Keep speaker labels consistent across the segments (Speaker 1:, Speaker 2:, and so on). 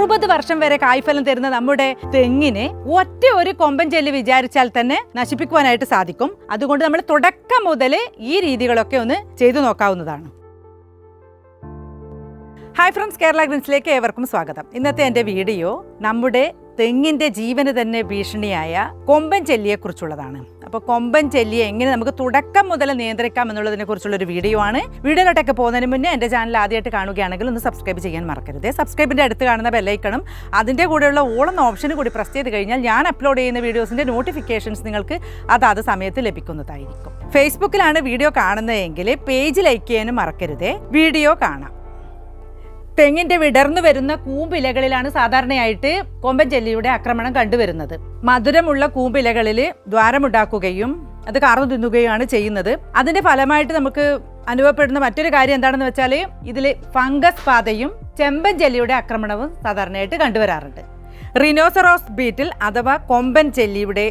Speaker 1: അറുപത് വർഷം വരെ കായ്ഫലം തരുന്ന നമ്മുടെ തെങ്ങിനെ ഒറ്റ ഒരു കൊമ്പൻ ചെല്ലി വിചാരിച്ചാൽ തന്നെ നശിപ്പിക്കുവാനായിട്ട് സാധിക്കും. അതുകൊണ്ട് നമ്മൾ തുടക്കം മുതൽ ഈ രീതികളൊക്കെ ഒന്ന് ചെയ്തു നോക്കാവുന്നതാണ്. ഹായ് ഫ്രണ്ട്സ് കേരള ഗ്രീൻസിലേക്ക് ഏവർക്കും സ്വാഗതം. ഇന്നത്തെ എന്റെ വീഡിയോ നമ്മുടെ തെങ്ങിന്റെ ജീവന് തന്നെ ഭീഷണിയായ കൊമ്പൻ ചെല്ലിയെക്കുറിച്ചുള്ളതാണ്. അപ്പോൾ കൊമ്പൻ ചെല്ലിയെ എങ്ങനെ നമുക്ക് തുടക്കം മുതൽ നിയന്ത്രിക്കാം എന്നുള്ളതിനെ കുറിച്ചുള്ളൊരു വീഡിയോ ആണ്. വീഡിയോയിലോട്ടൊക്കെ പോകുന്നതിന് മുന്നേ എന്റെ ചാനൽ ആദ്യമായിട്ട് കാണുകയാണെങ്കിൽ ഒന്ന് സബ്സ്ക്രൈബ് ചെയ്യാൻ മറക്കരുത്. സബ്സ്ക്രൈബിന്റെ അടുത്ത് കാണുന്ന ബെല്ലൈക്കണം അതിന്റെ കൂടെയുള്ള ഓളെന്ന ഓപ്ഷൻ കൂടി പ്രസ് ചെയ്ത് കഴിഞ്ഞാൽ ഞാൻ അപ്ലോഡ് ചെയ്യുന്ന വീഡിയോസിന്റെ നോട്ടിഫിക്കേഷൻസ് നിങ്ങൾക്ക് അതാത് സമയത്ത് ലഭിക്കുന്നതായിരിക്കും. ഫേസ്ബുക്കിലാണ് വീഡിയോ കാണുന്നതെങ്കിൽ പേജ് ലൈക്ക് ചെയ്യാനും മറക്കരുത്. വീഡിയോ കാണാം. തെങ്ങിന്റെ വിടർന്നു വരുന്ന കൂമ്പിലകളിലാണ് സാധാരണയായിട്ട് കൊമ്പൻ ചെല്ലിയുടെ ആക്രമണം കണ്ടുവരുന്നത്. മധുരമുള്ള കൂമ്പിലകളിൽ ദ്വാരമുണ്ടാക്കുകയും അത് കാർന്നു തിന്നുകയുമാണ് ചെയ്യുന്നത്. അതിന്റെ ഫലമായിട്ട് നമുക്ക് അനുഭവപ്പെടുന്ന മറ്റൊരു കാര്യം എന്താണെന്ന് വെച്ചാൽ ഇതിൽ ഫംഗസ് പാതയും ചെമ്പൻ ചെല്ലിയുടെ ആക്രമണവും സാധാരണയായിട്ട് കണ്ടുവരാറുണ്ട്. റിനോസറോസ് ബീറ്റിൽ അഥവാ കൊമ്പൻ ചെല്ലിയുടെ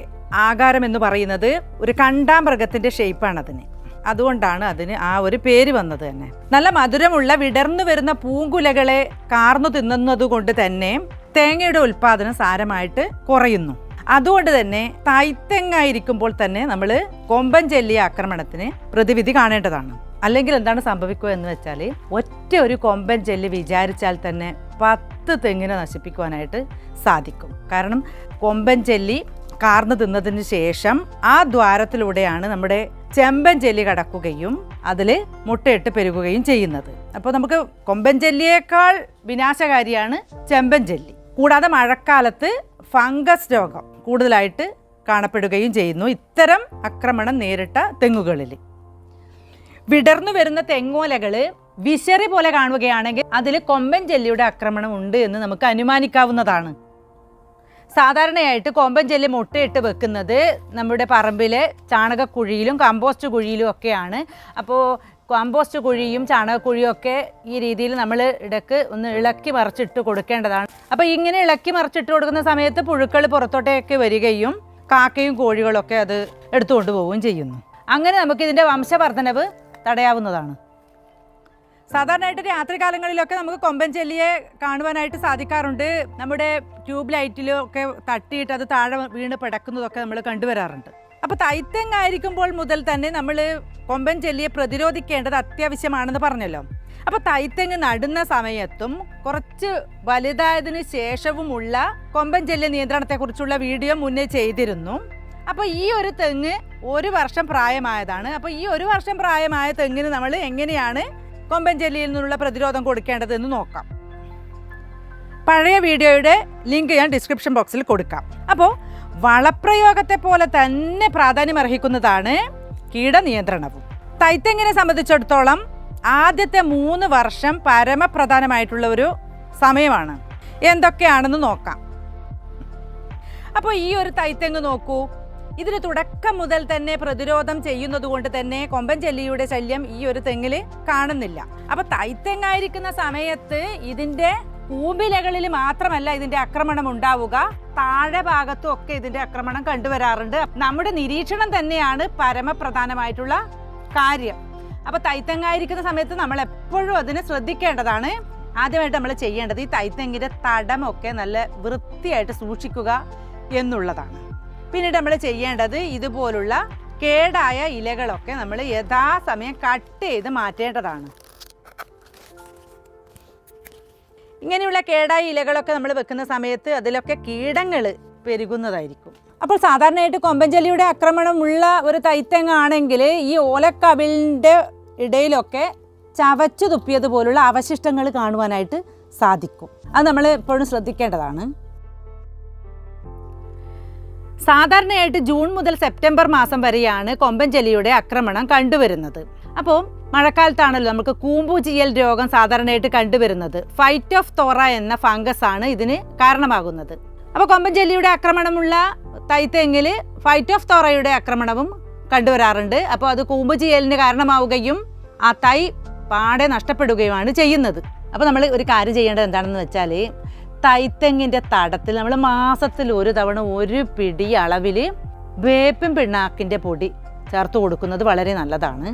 Speaker 1: ആകാരം എന്ന് പറയുന്നത് ഒരു കണ്ടാമൃഗത്തിന്റെ ഷേപ്പാണ് അതിന്. അതുകൊണ്ടാണ് അതിന് ആ ഒരു പേര് വന്നത് തന്നെ. നല്ല മധുരമുള്ള വിടർന്നു വരുന്ന പൂങ്കുലകളെ കാർന്നു തിന്നുന്നത് കൊണ്ട് തന്നെ തേങ്ങയുടെ ഉൽപാദനം സാരമായിട്ട് കുറയുന്നു. അതുകൊണ്ട് തന്നെ തായ്തെങ്ങായിരിക്കുമ്പോൾ തന്നെ നമ്മൾ കൊമ്പൻ ചെല്ലിയ ആക്രമണത്തിന് പ്രതിവിധി കാണേണ്ടതാണ്. അല്ലെങ്കിൽ എന്താണ് സംഭവിക്കുക എന്ന് വെച്ചാൽ ഒറ്റ ഒരു കൊമ്പൻ ചെല്ലി വിചാരിച്ചാൽ തന്നെ പത്ത് തെങ്ങിനെ നശിപ്പിക്കുവാനായിട്ട് സാധിക്കും. കാരണം കൊമ്പൻ ചെല്ലി കാർന്നു തിന്നതിന് ശേഷം ആ ദ്വാരത്തിലൂടെയാണ് നമ്മുടെ ചെമ്പൻ ചെല്ലി കടക്കുകയും അതിൽ മുട്ടയിട്ട് പെരുകുകയും ചെയ്യുന്നത്. അപ്പോൾ നമുക്ക് കൊമ്പൻ ചെല്ലിയേക്കാൾ വിനാശകാരിയാണ് ചെമ്പൻ ചെല്ലി കൂടാതെ മഴക്കാലത്ത് ഫംഗസ് രോഗം കൂടുതലായിട്ട് കാണപ്പെടുകയും ചെയ്യുന്നു ഇത്തരം ആക്രമണം നേരിട്ട തെങ്ങുകളിൽ വിടർന്നു വരുന്ന തെങ്ങോലകൾ വിശറി പോലെ കാണുകയാണെങ്കിൽ അതിൽ കൊമ്പൻ ചെല്ലിയുടെ ആക്രമണം ഉണ്ട് എന്ന് നമുക്ക് അനുമാനിക്കാവുന്നതാണ്. സാധാരണയായിട്ട് കോമ്പൻ ചെല്ലി മുട്ടയിട്ട് വെക്കുന്നത് നമ്മുടെ പറമ്പിലെ ചാണകക്കുഴിയിലും കമ്പോസ്റ്റ് കുഴിയിലും ഒക്കെയാണ്. അപ്പോൾ കമ്പോസ്റ്റ് കുഴിയും ചാണകക്കുഴിയും ഒക്കെ ഈ രീതിയിൽ നമ്മൾ ഇടയ്ക്ക് ഒന്ന് ഇളക്കി മറിച്ചിട്ട് കൊടുക്കേണ്ടതാണ്. അപ്പോൾ ഇങ്ങനെ ഇളക്കി മറിച്ചിട്ട് കൊടുക്കുന്ന സമയത്ത് പുഴുക്കൾ പുറത്തോട്ടേക്ക് വരികയും കാക്കയും കോഴികളൊക്കെ അത് എടുത്തുകൊണ്ട് പോവുകയും ചെയ്യുന്നു. അങ്ങനെ നമുക്ക് ഇതിന്റെ വംശവർദ്ധനവ് തടയാവുന്നതാണ്. സാധാരണയായിട്ട് രാത്രികാലങ്ങളിലൊക്കെ നമുക്ക് കൊമ്പൻ ചെല്ലിയെ കാണുവാനായിട്ട് സാധിക്കാറുണ്ട്. നമ്മുടെ ട്യൂബ് ലൈറ്റിലും ഒക്കെ തട്ടിയിട്ട് അത് താഴെ വീണ് പിടക്കുന്നതൊക്കെ നമ്മൾ കണ്ടുവരാറുണ്ട്. അപ്പോൾ തൈത്തെങ്ങായിരിക്കുമ്പോൾ മുതൽ തന്നെ നമ്മൾ കൊമ്പൻ ചെല്ലിയെ പ്രതിരോധിക്കേണ്ടത് അത്യാവശ്യമാണെന്ന് പറഞ്ഞല്ലോ. അപ്പോൾ തൈത്തെങ്ങ് നടുന്ന സമയത്തും കുറച്ച് വലുതായതിനു ശേഷവുമുള്ള കൊമ്പൻ ചെല്ലി നിയന്ത്രണത്തെക്കുറിച്ചുള്ള വീഡിയോ മുന്നേ ചെയ്തിരുന്നു. അപ്പോൾ ഈ ഒരു തെങ്ങ് ഒരു വർഷം പ്രായമായതാണ്. അപ്പോൾ ഈ ഒരു വർഷം പ്രായമായ തെങ്ങിന് നമ്മൾ എങ്ങനെയാണ് കൊമ്പൻ ജെല്ലിയിൽ നിന്നുള്ള പ്രതിരോധം കൊടുക്കേണ്ടത് എന്ന് നോക്കാം. പഴയ വീഡിയോയുടെ ലിങ്ക് ഞാൻ ഡിസ്ക്രിപ്ഷൻ ബോക്സിൽ കൊടുക്കാം. അപ്പോൾ വളപ്രയോഗത്തെ പോലെ തന്നെ പ്രാധാന്യം അർഹിക്കുന്നതാണ് കീടനിയന്ത്രണവും. തൈത്തെങ്ങിനെ സംബന്ധിച്ചിടത്തോളം ആദ്യത്തെ മൂന്ന് വർഷം പരമപ്രധാനമായിട്ടുള്ള ഒരു സമയമാണ്. എന്തൊക്കെയാണെന്ന് നോക്കാം. അപ്പോൾ ഈ ഒരു തൈത്തെങ്ങ് നോക്കൂ. ഇതിന് തുടക്കം മുതൽ തന്നെ പ്രതിരോധം ചെയ്യുന്നത് കൊണ്ട് തന്നെ കൊമ്പൻ ചെല്ലിയുടെ ശല്യം ഈ ഒരു തെങ്ങിൽ കാണുന്നില്ല. അപ്പൊ തൈത്തെങ്ങായിരിക്കുന്ന സമയത്ത് ഇതിന്റെ കൂമ്പിലകളിൽ മാത്രമല്ല ഇതിന്റെ ആക്രമണം ഉണ്ടാവുക. താഴെ ഭാഗത്തും ഒക്കെ ഇതിന്റെ ആക്രമണം കണ്ടുവരാറുണ്ട്. നമ്മുടെ നിരീക്ഷണം തന്നെയാണ് പരമപ്രധാനമായിട്ടുള്ള കാര്യം. അപ്പൊ തൈത്തെങ്ങായിരിക്കുന്ന സമയത്ത് നമ്മൾ എപ്പോഴും അതിനെ ശ്രദ്ധിക്കേണ്ടതാണ്. ആദ്യമായിട്ട് നമ്മൾ ചെയ്യേണ്ടത് ഈ തൈത്തെങ്ങിന്റെ തടമൊക്കെ നല്ല വൃത്തിയായിട്ട് സൂക്ഷിക്കുക എന്നുള്ളതാണ്. പിന്നീട് നമ്മൾ ചെയ്യേണ്ടത് ഇതുപോലുള്ള കേടായ ഇലകളൊക്കെ നമ്മൾ യഥാസമയം കട്ട് ചെയ്ത് മാറ്റേണ്ടതാണ്. ഇങ്ങനെയുള്ള കേടായ ഇലകളൊക്കെ നമ്മൾ വെക്കുന്ന സമയത്ത് അതിലൊക്കെ കീടങ്ങൾ പെരുകുന്നതായിരിക്കും. അപ്പോൾ സാധാരണയായിട്ട് കൊമ്പൻചെല്ലിയുടെ ആക്രമണമുള്ള ഒരു തൈത്തെങ്ങാണെങ്കിൽ ഈ ഓലക്കവിളിന്റെ ഇടയിലൊക്കെ ചവച്ചു തുപ്പിയതുപോലുള്ള അവശിഷ്ടങ്ങൾ കാണുവാനായിട്ട് സാധിക്കും. അത് നമ്മൾ എപ്പോഴും ശ്രദ്ധിക്കേണ്ടതാണ്. സാധാരണയായിട്ട് ജൂൺ മുതൽ സെപ്റ്റംബർ മാസം വരെയാണ് കൊമ്പൻ ആക്രമണം കണ്ടുവരുന്നത്. അപ്പോൾ മഴക്കാലത്താണല്ലോ നമുക്ക് കൂമ്പുചിയൽ രോഗം സാധാരണയായിട്ട് കണ്ടുവരുന്നത്. ഫൈറ്റ് ഓഫ് തോറ എന്ന ഫംഗസ് ആണ് ഇതിന് കാരണമാകുന്നത്. അപ്പോൾ കൊമ്പൻ ചെല്ലിയുടെ ആക്രമണമുള്ള തൈത്തെങ്ങിൽ ഫൈറ്റ് ഓഫ് തോറയുടെ ആക്രമണവും കണ്ടുവരാറുണ്ട്. അപ്പോൾ അത് കൂമ്പുചിയലിന് കാരണമാവുകയും ആ തൈ പാടെ നഷ്ടപ്പെടുകയുമാണ് ചെയ്യുന്നത്. അപ്പോൾ നമ്മൾ ഒരു കാര്യം ചെയ്യേണ്ടത് എന്താണെന്ന് വെച്ചാൽ തൈത്തെങ്ങിന്റെ തടത്തിൽ നമ്മൾ മാസത്തിൽ ഒരു തവണ ഒരു പിടി അളവിൽ വേപ്പിൻ പിണ്ണാക്കിന്റെ പൊടി ചേർത്ത് കൊടുക്കുന്നത് വളരെ നല്ലതാണ്.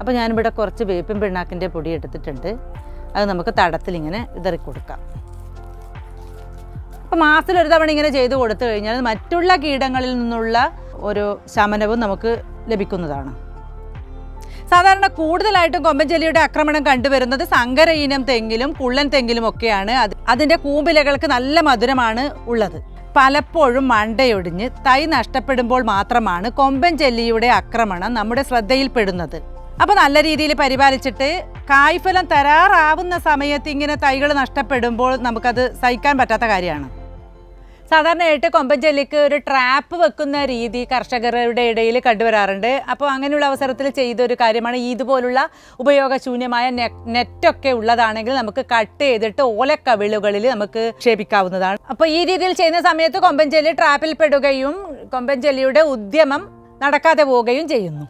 Speaker 1: അപ്പോൾ ഞാനിവിടെ കുറച്ച് വേപ്പിൻ പിണ്ണാക്കിന്റെ പൊടി എടുത്തിട്ടുണ്ട്. അത് നമുക്ക് തടത്തിൽ ഇങ്ങനെ ഇതറി കൊടുക്കാം. അപ്പോൾ മാസത്തിൽ ഒരു തവണ ഇങ്ങനെ ചെയ്ത് കൊടുത്തു കഴിഞ്ഞാൽ മറ്റുള്ള കീടങ്ങളിൽ നിന്നുള്ള ഒരു ശമനവും നമുക്ക് ലഭിക്കുന്നതാണ്. സാധാരണ കൂടുതലായിട്ടും കൊമ്പൻചെല്ലിയുടെ ആക്രമണം കണ്ടുവരുന്നത് സങ്കര ഇനം തെങ്ങിലും കുള്ളൻ തെങ്ങിലും ഒക്കെയാണ്. അത് അതിന്റെ കൂമ്പിലകൾക്ക് നല്ല മധുരമാണ് ഉള്ളത്. പലപ്പോഴും മണ്ടയൊടിഞ്ഞ് തൈ നഷ്ടപ്പെടുമ്പോൾ മാത്രമാണ് കൊമ്പൻ ചെല്ലിയുടെ ആക്രമണം നമ്മുടെ ശ്രദ്ധയിൽപ്പെടുന്നത്. അപ്പോൾ നല്ല രീതിയിൽ പരിപാലിച്ചിട്ട് കായ്ഫലം തരാറാവുന്ന സമയത്ത് ഇങ്ങനെ തൈകൾ നഷ്ടപ്പെടുമ്പോൾ നമുക്കത് സഹിക്കാൻ പറ്റാത്ത കാര്യമാണ്. സാധാരണയായിട്ട് കൊമ്പൻ ചെല്ലിക്ക് ഒരു ട്രാപ്പ് വെക്കുന്ന രീതി കർഷകരുടെ ഇടയിൽ കണ്ടുവരാറുണ്ട്. അപ്പോൾ അങ്ങനെയുള്ള അവസരത്തിൽ ചെയ്ത ഒരു കാര്യമാണ് ഇതുപോലുള്ള ഉപയോഗശൂന്യമായ നെറ്റൊക്കെ ഉള്ളതാണെങ്കിൽ നമുക്ക് കട്ട് ചെയ്തിട്ട് ഓലക്കവിളുകളിൽ നമുക്ക് ക്ഷേപിക്കാവുന്നതാണ്. അപ്പോൾ ഈ രീതിയിൽ ചെയ്യുന്ന സമയത്ത് കൊമ്പൻ ട്രാപ്പിൽ പെടുകയും കൊമ്പൻ ചെല്ലിയുടെ ഉദ്യമം നടക്കാതെ പോവുകയും ചെയ്യുന്നു.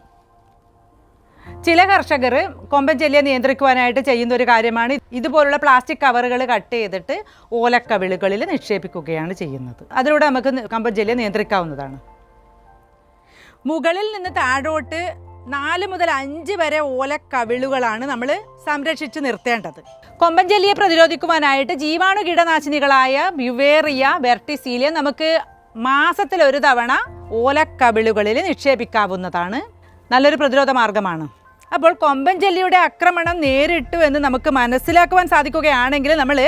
Speaker 1: ചില കർഷകർ കൊമ്പൻ ചെല്ലിയെ നിയന്ത്രിക്കുവാനായിട്ട് ചെയ്യുന്ന ഒരു കാര്യമാണ്. ഇതുപോലുള്ള പ്ലാസ്റ്റിക് കവറുകൾ കട്ട് ചെയ്തിട്ട് ഓലക്കവിളുകളിൽ നിക്ഷേപിക്കുകയാണ് ചെയ്യുന്നത്. അതിലൂടെ നമുക്ക് കൊമ്പൻ ചെല്ലിയെ നിയന്ത്രിക്കാവുന്നതാണ്. മുകളിൽ നിന്ന് താഴോട്ട് നാല് മുതൽ അഞ്ച് വരെ ഓലക്കവിളുകളാണ് നമ്മൾ സംരക്ഷിച്ച് നിർത്തേണ്ടത്. കൊമ്പൻ ചെല്ലിയെ പ്രതിരോധിക്കുവാനായിട്ട് ജീവാണു കീടനാശിനികളായ ബ്യുവേറിയ വെർട്ടിസീലിയ നമുക്ക് മാസത്തിൽ ഒരു തവണ ഓലക്കവിളുകളിൽ നിക്ഷേപിക്കാവുന്നതാണ്. നല്ലൊരു പ്രതിരോധ മാർഗമാണ്. അപ്പോൾ കൊമ്പൻ ചെല്ലിയുടെ ആക്രമണം നേരിട്ടു എന്ന് നമുക്ക് മനസ്സിലാക്കുവാൻ സാധിക്കുകയാണെങ്കിൽ നമ്മൾ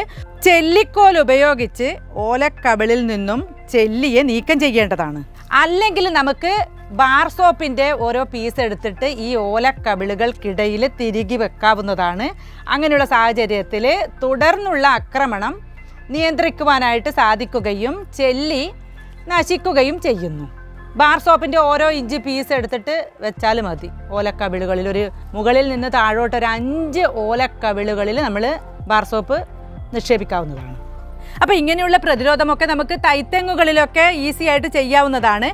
Speaker 1: ചെല്ലിക്കോൽ ഉപയോഗിച്ച് ഓലക്കവിളിൽ നിന്നും ചെല്ലിയെ നീക്കം ചെയ്യേണ്ടതാണ്. അല്ലെങ്കിൽ നമുക്ക് ബാർ സോപ്പിന്റെ ഓരോ പീസ് എടുത്തിട്ട് ഈ ഓലക്കവിളുകൾക്കിടയിൽ തിരികെ വെക്കാവുന്നതാണ്. അങ്ങനെയുള്ള സാഹചര്യത്തിൽ തുടർന്നുള്ള ആക്രമണം നിയന്ത്രിക്കുവാനായിട്ട് സാധിക്കുകയും ചെല്ലി നശിക്കുകയും ചെയ്യുന്നു. ബാർ സോപ്പിന്റെ ഓരോ ഇഞ്ച് പീസ് എടുത്തിട്ട് വെച്ചാൽ മതി. ഓലക്കവിളുകളിൽ ഒരു മുകളിൽ നിന്ന് താഴോട്ട് ഒരു അഞ്ച് ഓലക്കവിളുകളിൽ നമ്മൾ ബാർ സോപ്പ് നിക്ഷേപിക്കാവുന്നതാണ്. അപ്പോൾ ഇങ്ങനെയുള്ള പ്രതിരോധമൊക്കെ നമുക്ക് തൈത്തെങ്ങുകളിലൊക്കെ ഈസി ആയിട്ട് ചെയ്യാവുന്നതാണ്.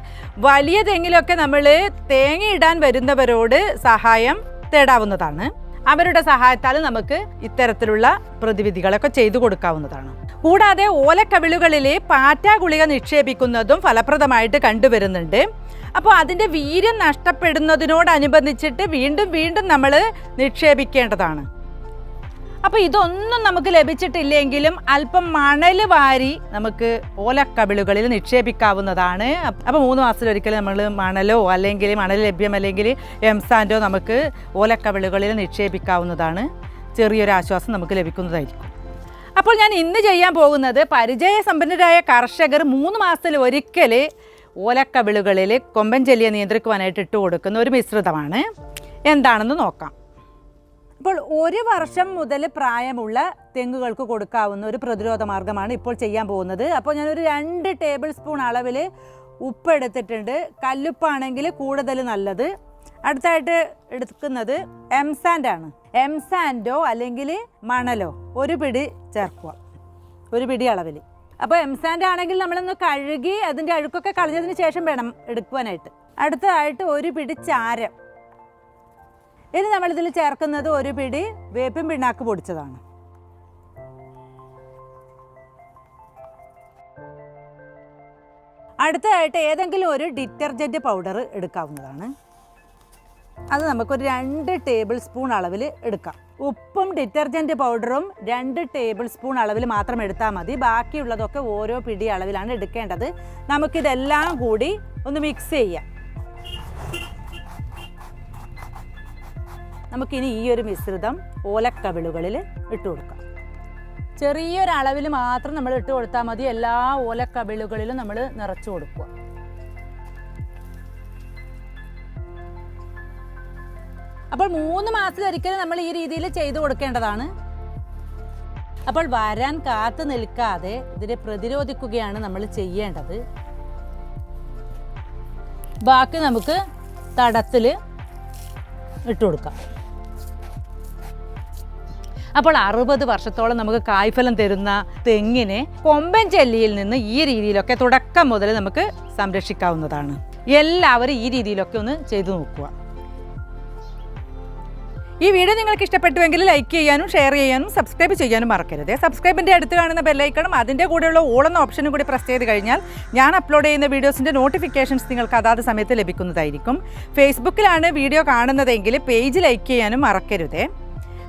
Speaker 1: വലിയ തെങ്ങിലൊക്കെ നമ്മൾ തേങ്ങയിടാൻ വരുന്നവരോട് സഹായം തേടാവുന്നതാണ്. അവരുടെ സഹായത്താൽ നമുക്ക് ഇത്തരത്തിലുള്ള പ്രതിവിധികളൊക്കെ ചെയ്തു കൊടുക്കാവുന്നതാണ്. കൂടാതെ ഓലക്കവിളുകളിൽ പാറ്റ ഗുളിക നിക്ഷേപിക്കുന്നതും ഫലപ്രദമായിട്ട് കണ്ടുവരുന്നുണ്ട്. അപ്പോൾ അതിന്റെ വീര്യം നഷ്ടപ്പെടുന്നതിനോടനുബന്ധിച്ചിട്ട് വീണ്ടും വീണ്ടും നമ്മൾ നിക്ഷേപിക്കേണ്ടതാണ്. അപ്പോൾ ഇതൊന്നും നമുക്ക് ലഭിച്ചിട്ടില്ലെങ്കിലും അല്പം മണൽ വാരി നമുക്ക് ഓലക്കവിളുകളിൽ നിക്ഷേപിക്കാവുന്നതാണ്. അപ്പോൾ മൂന്ന് മാസത്തിലൊരിക്കൽ നമ്മൾ മണലോ അല്ലെങ്കിൽ മണൽ ലഭ്യമല്ലെങ്കിൽ എംസാൻഡോ നമുക്ക് ഓലക്കവിളുകളിൽ നിക്ഷേപിക്കാവുന്നതാണ്. ചെറിയൊരു ആശ്വാസം നമുക്ക് ലഭിക്കുന്നതായിരിക്കും. അപ്പോൾ ഞാൻ ഇന്ന് ചെയ്യാൻ പോകുന്നത് പരിചയസമ്പന്നരായ കർഷകർ മൂന്ന് മാസത്തിൽ ഒരിക്കൽ ഓലക്കവിളുകളിൽ കൊമ്പൻ ചെല്ലിയെ നിയന്ത്രിക്കുവാനായിട്ട് ഇട്ട് കൊടുക്കുന്ന ഒരു മിശ്രിതമാണ്. എന്താണെന്ന് നോക്കാം. അപ്പോൾ ഒരു വർഷം മുതൽ പ്രായമുള്ള തെങ്ങുകൾക്ക് കൊടുക്കാവുന്ന ഒരു പ്രതിരോധ മാർഗമാണ് ഇപ്പോൾ ചെയ്യാൻ പോകുന്നത്. അപ്പോൾ ഞാനൊരു രണ്ട് ടേബിൾ സ്പൂൺ അളവിൽ ഉപ്പ് എടുത്തിട്ടുണ്ട് കല്ലുപ്പാണെങ്കിൽ കൂടുതൽ നല്ലത്. അടുത്തായിട്ട് എടുക്കുന്നത് എംസാൻഡ് ആണ്. എംസാൻഡോ അല്ലെങ്കിൽ മണലോ ഒരു പിടി ചേർക്കുക. ഒരു പിടി അളവിൽ. അപ്പോൾ എംസാൻഡ് ആണെങ്കിൽ നമ്മളൊന്ന് കഴുകി അതിന്റെ അഴുക്കൊക്കെ കളഞ്ഞതിന് ശേഷം വേണം എടുക്കുവാനായിട്ട്. അടുത്തതായിട്ട് ഒരു പിടി ചാരം. ഇനി നമ്മളിതിൽ ചേർക്കുന്നത് ഒരു പിടി വേപ്പിൻ പിണ്ണാക്ക് പൊടിച്ചതാണ്. അടുത്തതായിട്ട് ഏതെങ്കിലും ഒരു ഡിറ്റർജന്റ് പൗഡർ എടുക്കാവുന്നതാണ്. അത് നമുക്കൊരു രണ്ട് ടേബിൾ സ്പൂൺ അളവിൽ എടുക്കാം. ഉപ്പും ഡിറ്റർജന്റ് പൗഡറും രണ്ട് ടേബിൾ സ്പൂൺ അളവിൽ മാത്രം എടുത്താൽ മതി. ബാക്കിയുള്ളതൊക്കെ ഓരോ പിടി അളവിലാണ് എടുക്കേണ്ടത്. നമുക്കിതെല്ലാം കൂടി ഒന്ന് മിക്സ് ചെയ്യാം. നമുക്കിനി ഈ ഒരു മിശ്രിതം ഓലക്കവിളുകളിൽ ഇട്ട് കൊടുക്കാം. ചെറിയൊരളവിൽ മാത്രം നമ്മൾ ഇട്ട് കൊടുത്താൽ മതി. എല്ലാ ഓലക്കവിളുകളിലും നമ്മൾ നിറച്ചു കൊടുക്കുക. അപ്പോൾ മൂന്ന് മാസത്തിലൊരിക്കലും നമ്മൾ ഈ രീതിയിൽ ചെയ്തു കൊടുക്കേണ്ടതാണ്. അപ്പോൾ വരാൻ കാത്തു നിൽക്കാതെ ഇതിനെ പ്രതിരോധിക്കുകയാണ് നമ്മൾ ചെയ്യേണ്ടത്. ബാക്കി നമുക്ക് തടത്തിൽ ഇട്ട് കൊടുക്കാം. അപ്പോൾ അറുപത് വർഷത്തോളം നമുക്ക് കായ്ഫലം തരുന്ന തെങ്ങിനെ കൊമ്പൻ ചെല്ലിയിൽ നിന്ന് ഈ രീതിയിലൊക്കെ തുടക്കം മുതൽ നമുക്ക് സംരക്ഷിക്കാവുന്നതാണ്. എല്ലാവരും ഈ രീതിയിലൊക്കെ ഒന്ന് ചെയ്തു നോക്കുക. ഈ വീഡിയോ നിങ്ങൾക്ക് ഇഷ്ടപ്പെട്ടുവെങ്കിൽ ലൈക്ക് ചെയ്യാനും ഷെയർ ചെയ്യാനും സബ്സ്ക്രൈബ് ചെയ്യാനും മറക്കരുത്. സബ്സ്ക്രൈബിന്റെ അടുത്ത് കാണുന്ന ബെല്ലൈക്കണം അതിന്റെ കൂടെയുള്ള ഓളെന്ന ഓപ്ഷനും കൂടി പ്രസ് ചെയ്ത് കഴിഞ്ഞാൽ ഞാൻ അപ്ലോഡ് ചെയ്യുന്ന വീഡിയോസിന്റെ നോട്ടിഫിക്കേഷൻസ് നിങ്ങൾക്ക് അതാത് സമയത്ത് ലഭിക്കുന്നതായിരിക്കും. ഫേസ്ബുക്കിലാണ് വീഡിയോ കാണുന്നതെങ്കിൽ പേജ് ലൈക്ക് ചെയ്യാനും മറക്കരുത്.